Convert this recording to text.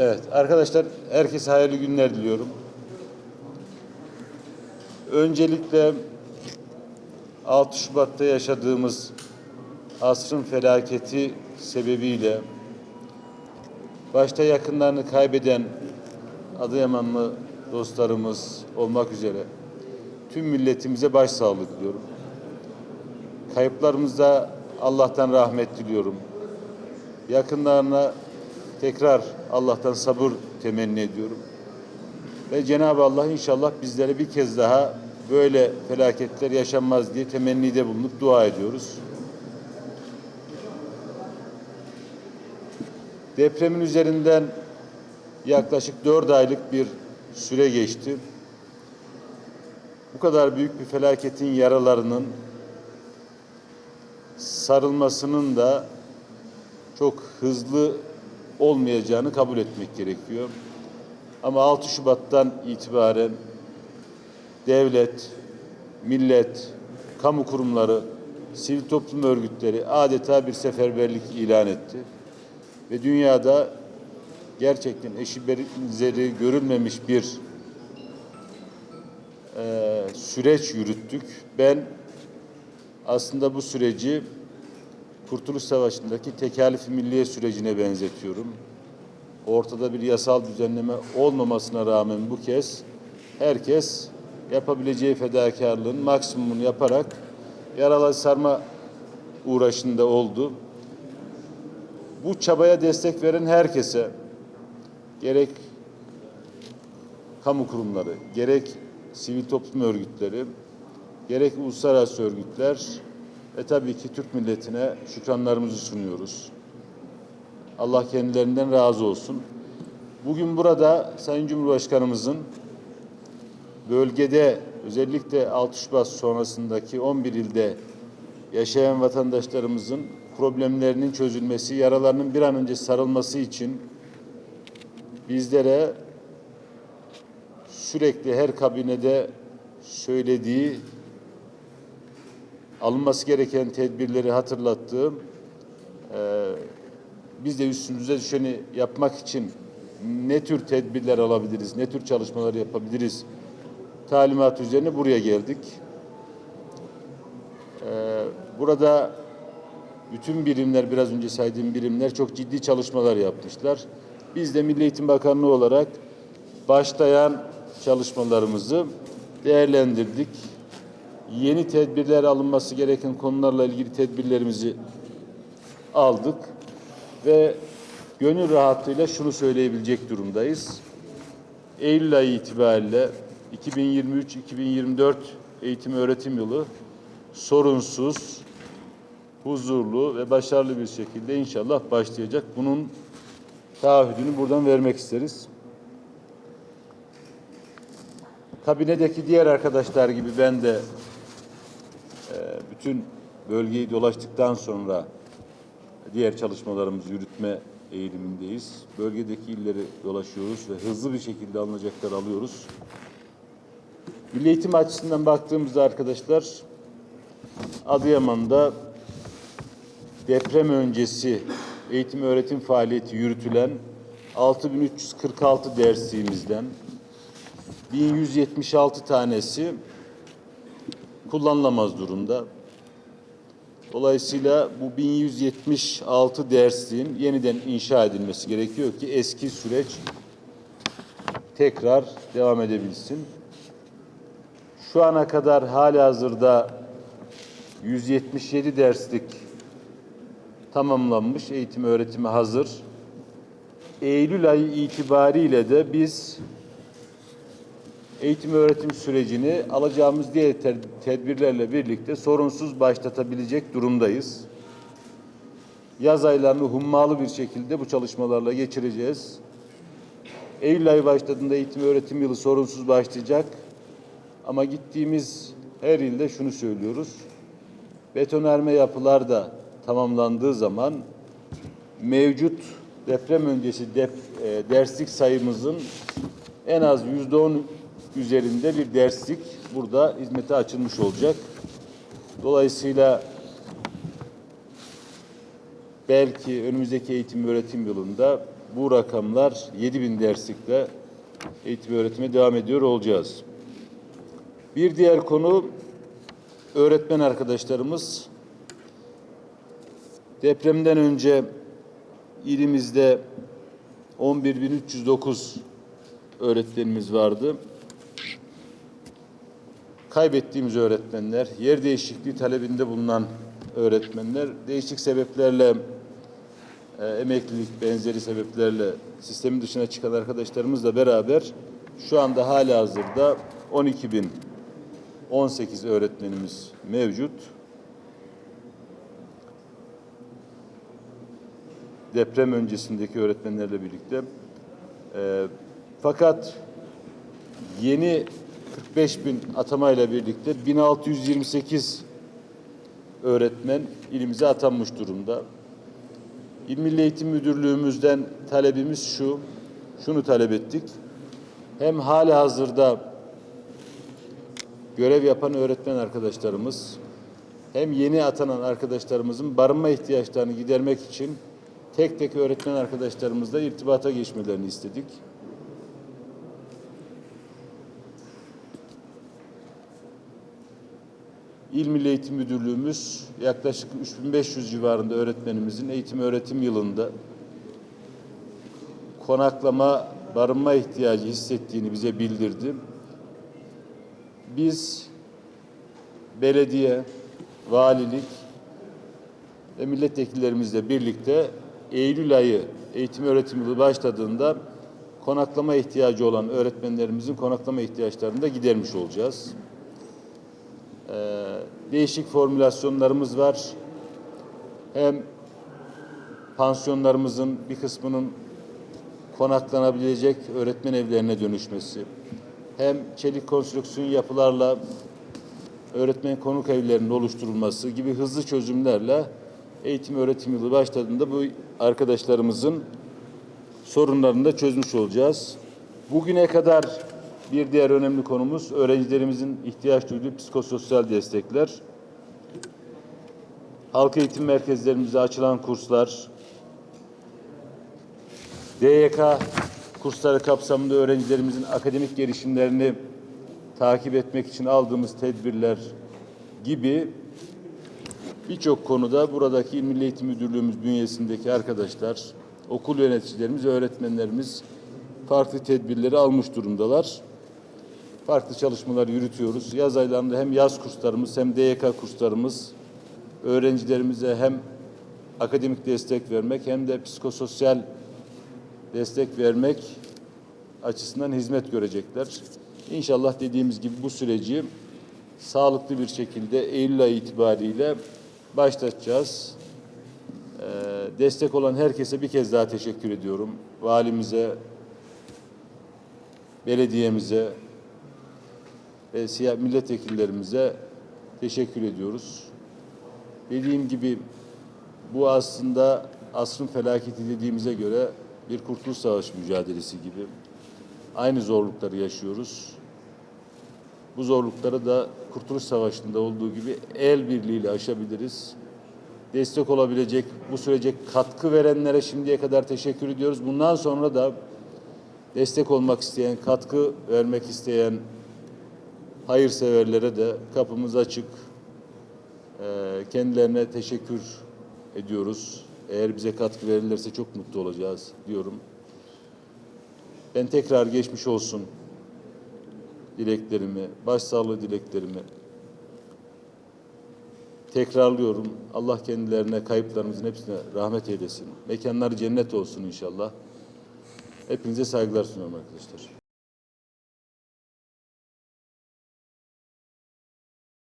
Evet arkadaşlar herkese hayırlı günler diliyorum. Öncelikle 6 Şubat'ta yaşadığımız asrın felaketi sebebiyle başta yakınlarını kaybeden Adıyamanlı dostlarımız olmak üzere tüm milletimize başsağlığı diliyorum. Kayıplarımıza Allah'tan rahmet diliyorum. Yakınlarına tekrar Allah'tan sabır temenni ediyorum. Ve Cenab-ı Allah inşallah bizlere bir kez daha böyle felaketler yaşanmaz diye temennide bulunup dua ediyoruz. Depremin üzerinden yaklaşık dört aylık bir süre geçti. Bu kadar büyük bir felaketin yaralarının sarılmasının da çok hızlı olmayacağını kabul etmek gerekiyor. Ama 6 Şubat'tan itibaren devlet, millet, kamu kurumları, sivil toplum örgütleri adeta bir seferberlik ilan etti. Ve dünyada gerçekten eşi benzeri görülmemiş bir e, süreç yürüttük. Ben aslında bu süreci Kurtuluş Savaşı'ndaki tekalif milliye sürecine benzetiyorum. Ortada bir yasal düzenleme olmamasına rağmen bu kez herkes yapabileceği fedakarlığın maksimumunu yaparak yaralı sarma uğraşında oldu. Bu çabaya destek veren herkese gerek kamu kurumları, gerek sivil toplum örgütleri, gerek uluslararası örgütler ve tabii ki Türk milletine şükranlarımızı sunuyoruz. Allah kendilerinden razı olsun. Bugün burada Sayın Cumhurbaşkanımızın bölgede özellikle 6 Şubat sonrasındaki 11 ilde yaşayan vatandaşlarımızın problemlerinin çözülmesi, yaralarının bir an önce sarılması için bizlere sürekli her kabinede söylediği alınması gereken tedbirleri hatırlattığım e, biz de üstümüze düşeni yapmak için ne tür tedbirler alabiliriz, ne tür çalışmalar yapabiliriz talimat üzerine buraya geldik. E, burada bütün birimler, biraz önce saydığım birimler çok ciddi çalışmalar yapmışlar. Biz de Milli Eğitim Bakanlığı olarak başlayan çalışmalarımızı değerlendirdik. Yeni tedbirler alınması gereken konularla ilgili tedbirlerimizi aldık ve gönül rahatlığıyla şunu söyleyebilecek durumdayız. Eylül ayı itibariyle 2023-2024 eğitim öğretim yılı sorunsuz, huzurlu ve başarılı bir şekilde inşallah başlayacak. Bunun taahhüdünü buradan vermek isteriz. Kabinedeki diğer arkadaşlar gibi ben de bütün bölgeyi dolaştıktan sonra diğer çalışmalarımızı yürütme eğilimindeyiz. Bölgedeki illeri dolaşıyoruz ve hızlı bir şekilde alınacakları alıyoruz. Milli eğitim açısından baktığımızda arkadaşlar Adıyaman'da deprem öncesi eğitim öğretim faaliyeti yürütülen 6346 dersliğimizden 1176 tanesi kullanılamaz durumda. Dolayısıyla bu 1176 dersliğin yeniden inşa edilmesi gerekiyor ki eski süreç tekrar devam edebilsin. Şu ana kadar hali hazırda 177 derslik tamamlanmış, eğitim öğretimi hazır. Eylül ayı itibariyle de biz eğitim öğretim sürecini alacağımız diğer tedbirlerle birlikte sorunsuz başlatabilecek durumdayız. Yaz aylarını hummalı bir şekilde bu çalışmalarla geçireceğiz. Eylül ayı başladığında eğitim öğretim yılı sorunsuz başlayacak. Ama gittiğimiz her ilde şunu söylüyoruz. Betonarme yapılar da tamamlandığı zaman mevcut deprem öncesi dep, e, derslik sayımızın en az yüzde on üzerinde bir derslik burada hizmete açılmış olacak. Dolayısıyla belki önümüzdeki eğitim öğretim yılında bu rakamlar 7000 derslikle eğitim öğretime devam ediyor olacağız. Bir diğer konu öğretmen arkadaşlarımız depremden önce ilimizde 11.309 öğretmenimiz vardı. Kaybettiğimiz öğretmenler, yer değişikliği talebinde bulunan öğretmenler değişik sebeplerle e, emeklilik benzeri sebeplerle sistemin dışına çıkan arkadaşlarımızla beraber şu anda hala hazırda 12.018 öğretmenimiz mevcut. Deprem öncesindeki öğretmenlerle birlikte. E, fakat yeni 45 bin atamayla birlikte 1628 öğretmen ilimize atanmış durumda. İl Milli Eğitim Müdürlüğümüzden talebimiz şu, şunu talep ettik. Hem hali hazırda görev yapan öğretmen arkadaşlarımız, hem yeni atanan arkadaşlarımızın barınma ihtiyaçlarını gidermek için tek tek öğretmen arkadaşlarımızla irtibata geçmelerini istedik. İl Milli Eğitim Müdürlüğümüz yaklaşık 3500 civarında öğretmenimizin eğitim öğretim yılında konaklama, barınma ihtiyacı hissettiğini bize bildirdi. Biz belediye, valilik ve milletvekillerimizle birlikte Eylül ayı eğitim öğretim yılı başladığında konaklama ihtiyacı olan öğretmenlerimizin konaklama ihtiyaçlarını da gidermiş olacağız. Değişik formülasyonlarımız var. Hem pansiyonlarımızın bir kısmının konaklanabilecek öğretmen evlerine dönüşmesi, hem çelik konstrüksiyon yapılarla öğretmen konuk evlerinin oluşturulması gibi hızlı çözümlerle eğitim öğretim yılı başladığında bu arkadaşlarımızın sorunlarını da çözmüş olacağız. Bugüne kadar bir diğer önemli konumuz öğrencilerimizin ihtiyaç duyduğu psikososyal destekler. Halk eğitim merkezlerimizde açılan kurslar, DYK kursları kapsamında öğrencilerimizin akademik gelişimlerini takip etmek için aldığımız tedbirler gibi birçok konuda buradaki İl Milli Eğitim Müdürlüğümüz bünyesindeki arkadaşlar, okul yöneticilerimiz, öğretmenlerimiz farklı tedbirleri almış durumdalar. Farklı çalışmalar yürütüyoruz. Yaz aylarında hem yaz kurslarımız hem DYK kurslarımız öğrencilerimize hem akademik destek vermek hem de psikososyal destek vermek açısından hizmet görecekler. İnşallah dediğimiz gibi bu süreci sağlıklı bir şekilde Eylül ayı itibariyle başlatacağız. Ee, destek olan herkese bir kez daha teşekkür ediyorum. Valimize, belediyemize ve siyah milletvekillerimize teşekkür ediyoruz. Dediğim gibi bu aslında asrın felaketi dediğimize göre bir kurtuluş savaşı mücadelesi gibi. Aynı zorlukları yaşıyoruz. Bu zorlukları da Kurtuluş Savaşı'nda olduğu gibi el birliğiyle aşabiliriz. Destek olabilecek, bu sürece katkı verenlere şimdiye kadar teşekkür ediyoruz. Bundan sonra da destek olmak isteyen, katkı vermek isteyen hayırseverlere de kapımız açık. Ee, kendilerine teşekkür ediyoruz. Eğer bize katkı verirlerse çok mutlu olacağız diyorum. Ben tekrar geçmiş olsun dileklerimi, başsağlığı dileklerimi tekrarlıyorum. Allah kendilerine, kayıplarımızın hepsine rahmet eylesin. Mekanları cennet olsun inşallah. Hepinize saygılar sunuyorum arkadaşlar.